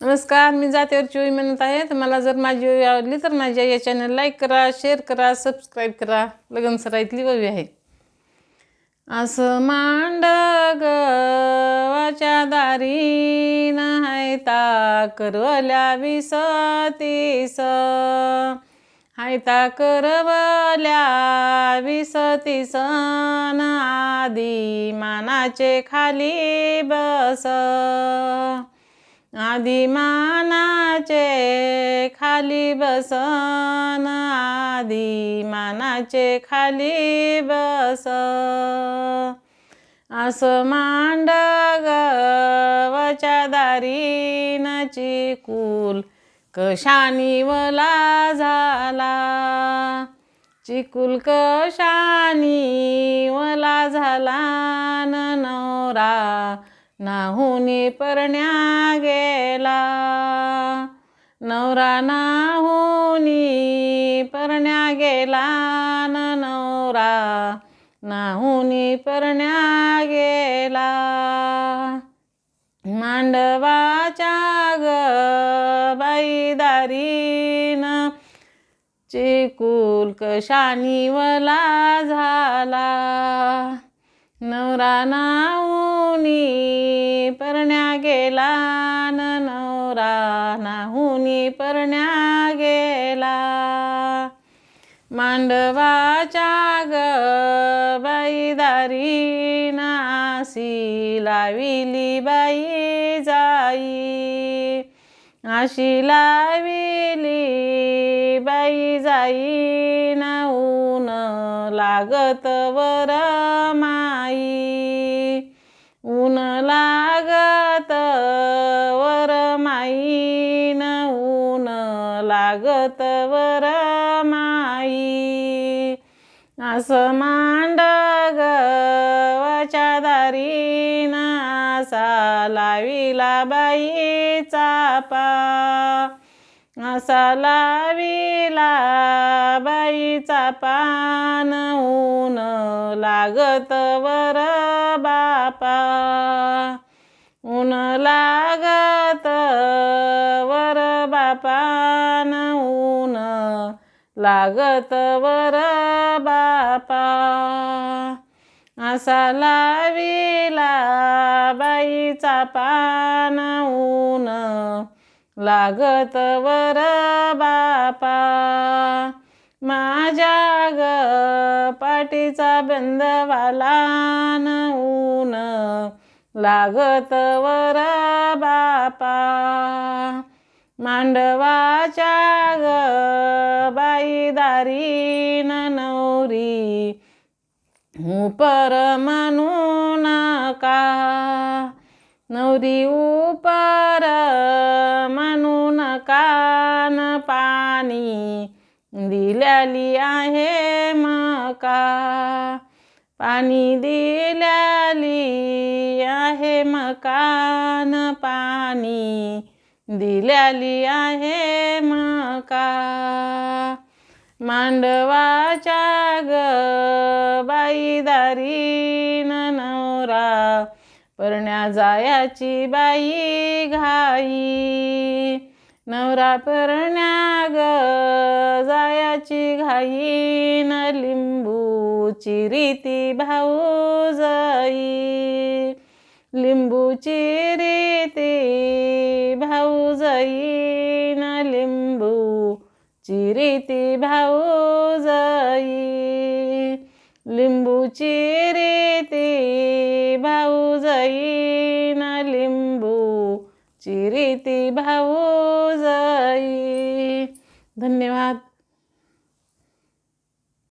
नमस्कार मी जातीवरची चोळी म्हणत आहे. तर मला जर माझी ओवी आवडली तर माझ्या या चॅनल लाईक करा शेअर करा सबस्क्राईब करा. लगन सराईतली ओवी आहे. असं मांड गवाच्या दारी हायता करवल्या विसतीस. हायता करवल्या विसतीस. न आदी मानाचे खाली बस. आदिमानाचे खाली बसन. आदिमानाचे खाली बस असं मांड गवच्या दारीनची कुल कशानी वला झाला? चिकुल कशानी वला झाला? न नवरा नाहुनी परण्या गेला. नवरा नाहुनी परण्या गेला न नवरा. नाहुनी परण्या गेला. मांडवाच्या ग बाईदारीन चिकुल कशानी वला झाला. नवरा नाहुनी परण्या गेला न नवरा नाहुनी परण्या गेला. मांडवाच्या ग बाईदारी नासी लाविली बाई जाई. आशी लाविली बाई जाई ना ऊन लागत वर लागत वर माई. असं मांड गवाच्या दारी नासा लाविला बाईचा पा. असा लाविला बाईचा पान ऊन लागत वर बापा. लागत वर बापा. असा लाविला बाईचा पान ऊन. लागत वर बापा. माझ्या ग पाटीचा बंदवाला ऊन. लागत वर बापा. मांडवाच्या ग बाई दारी नवरी उपर म्हणू नका. नवरी उपर म्हणू नका न पाणी. दिल्याली आहे मका. पाणी दिल्याली आहे मकान पाणी. दिल्याली आहे मका. मांडवाच्या ग बाईदारीन नवरा परण्या जायाची बाई घाई. नवरा परण्या ग जायाची घाई न लिंबूची रीती भाऊ जाई. लिंबूची रीती चिरीती भाऊ जाई. लिंबू रीती भाऊ जाई ना लिंबू चिरीती भाऊ जाई. धन्यवाद.